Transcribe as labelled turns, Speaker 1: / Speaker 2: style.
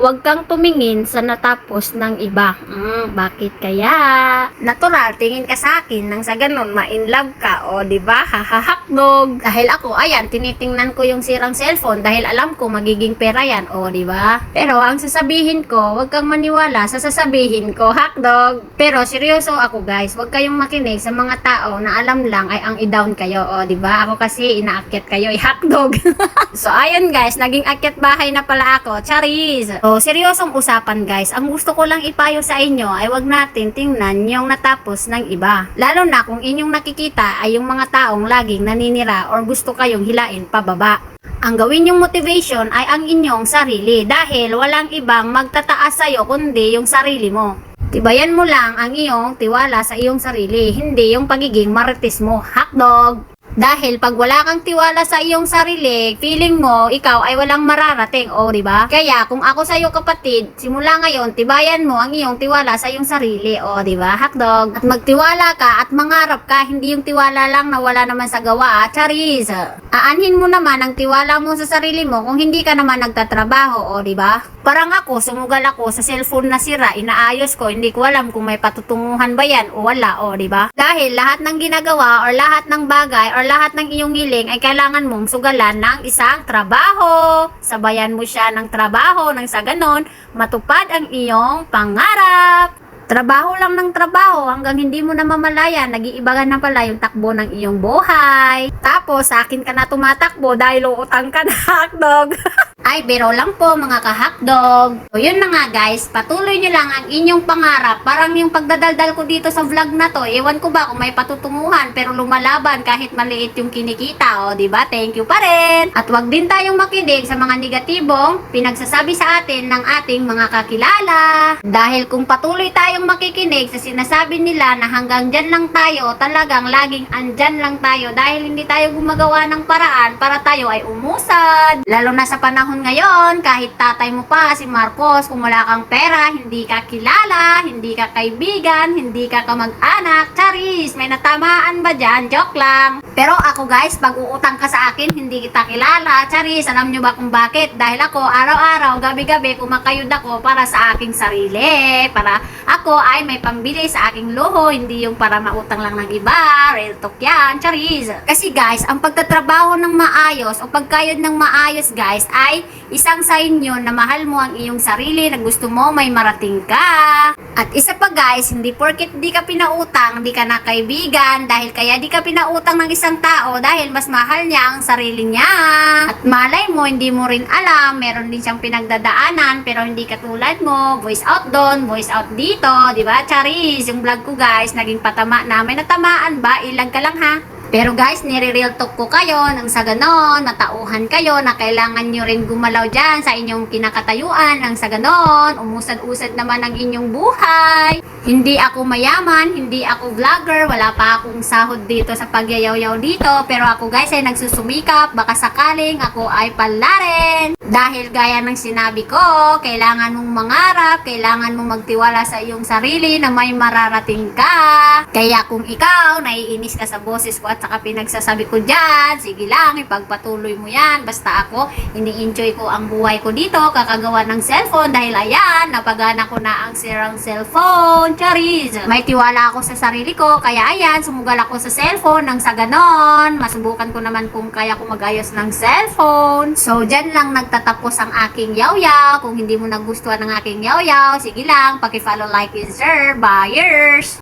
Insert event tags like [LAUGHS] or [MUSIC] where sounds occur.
Speaker 1: Huwag kang tumingin sa natapos ng iba. Mm, bakit kaya? Natural, tingin ka sa akin nang sa ganun ma-in love ka. O, di ba? [LAUGHS] Hahahakdog. Dahil ako, ayan, tinitingnan ko yung sirang cellphone dahil alam ko magiging pera yan. O, di ba? Pero ang sasabihin ko, huwag kang maniwala sa sasabihin ko, hakdog. Pero seryoso ako guys, huwag kayong makinig sa mga tao na alam lang ay ang i-down kayo. O, di ba? Ako kasi inaakyat kayo, i-hakdog. [LAUGHS] so, ayun guys, naging akyat bahay na pala ako. Charis! So, seryosong usapan guys. Ang gusto ko lang ipayo sa inyo ay wag natin tingnan yung natapos ng iba. Lalo na kung inyong nakikita ay yung mga taong laging naninira or gusto kayong hilain pababa. Ang gawin yung motivation ay ang inyong sarili dahil walang ibang magtataas sa'yo kundi yung sarili mo. Tibayan mo lang ang iyong tiwala sa iyong sarili, hindi yung pagiging marites mo. Hakdog! Dahil pag wala kang tiwala sa iyong sarili, feeling mo ikaw ay walang mararating, o di ba? Kaya kung ako sa iyo kapatid, simula ngayon tibayan mo ang iyong tiwala sa iyong sarili, o di ba? Hakdog. At magtiwala ka at mangarap ka, hindi yung tiwala lang na wala naman sa gawa, charis. Aanhin mo naman ang tiwala mo sa sarili mo kung hindi ka naman nagtatrabaho, o di ba? Parang ako, sumugal ako sa cellphone na sira, inaayos ko, hindi ko alam kung may patutunguhan ba yan o wala, o di ba? Dahil lahat ng ginagawa or lahat ng bagay or lahat ng iyong hiling ay kailangan mong sugalan ng isang trabaho. Sabayan mo siya ng trabaho nang sa ganon, matupad ang iyong pangarap. Trabaho lang ng trabaho hanggang hindi mo na mamalaya, nag-iibagan na pala yung takbo ng iyong buhay. Tapos, sa akin ka na tumatakbo dahil uutang ka na [LAUGHS] hotdog. Ay, biro lang po mga kahakdog. So, yun na nga guys, patuloy nyo lang ang inyong pangarap. Parang yung pagdadaldal ko dito sa vlog na to, ewan ko ba kung may patutunguhan, pero lumalaban kahit maliit yung kinikita, o, ba? Thank you pa rin. At wag din tayong makinig sa mga negatibong pinagsasabi sa atin ng ating mga kakilala. Dahil kung patuloy tayong makikinig sa sinasabi nila na hanggang dyan lang tayo, talagang laging andyan lang tayo dahil hindi tayo gumagawa ng paraan para tayo ay umusad. Lalo na sa panahon ngayon, kahit tatay mo pa si Marcos, kung wala kang pera, hindi ka kilala, hindi ka kaibigan, hindi ka kamag-anak, charis, may natamaan ba dyan? Joke lang. Pero ako guys, pag uutang ka sa akin, hindi kita kilala, charis, alam nyo ba kung bakit? Dahil ako, araw-araw, gabi-gabi, kumakayod ako para sa aking sarili, para ako ay may pambili sa aking luho, hindi yung para mautang lang ng iba, real talk yan, charis. Kasi guys, ang pagtatrabaho ng maayos o pagkayod ng maayos guys, ay isang sign yun na mahal mo ang iyong sarili, na gusto mo may marating ka. At isa pa guys, hindi porket di ka pinautang, di ka na kaibigan, dahil kaya di ka pinautang ng isang tao dahil mas mahal niya ang sarili niya. At malay mo, hindi mo rin alam, meron din siyang pinagdadaanan, pero hindi katulad mo, voice out doon, voice out dito, di ba? Charis, yung vlog ko guys, naging patama na. May natamaan ba? Ilag ka lang ha. Pero guys, nire-real talk ko kayo nang sa ganon, natauhan kayo na kailangan nyo rin gumalaw dyan sa inyong kinakatayuan nang sa ganon, umusad-usad naman ang inyong buhay. Hindi ako mayaman, hindi ako vlogger, wala pa akong sahod dito sa pagyayaw-yaw dito, pero ako guys ay nagsusumikap, baka sakaling ako ay palarin. Dahil gaya ng sinabi ko, kailangan mong mangarap, kailangan mong magtiwala sa iyong sarili na may mararating ka. Kaya kung ikaw, naiinis ka sa boses ko at saka pinagsasabi ko dyan, sige lang, ipagpatuloy mo yan. Basta ako, ini-enjoy ko ang buhay ko dito, kakagawa ng cellphone dahil ayan, napagana ko na ang sirang cellphone. Charis! May tiwala ako sa sarili ko, kaya ayan, sumugal ako sa cellphone nang sa ganon. Masubukan ko naman kung kaya ko magayos ng cellphone. So, dyan lang nagtatapos ang aking yaw-yaw. Kung hindi mo nagustuhan ang aking yaw-yaw, sige lang, paki-follow, like, and share. Buyers!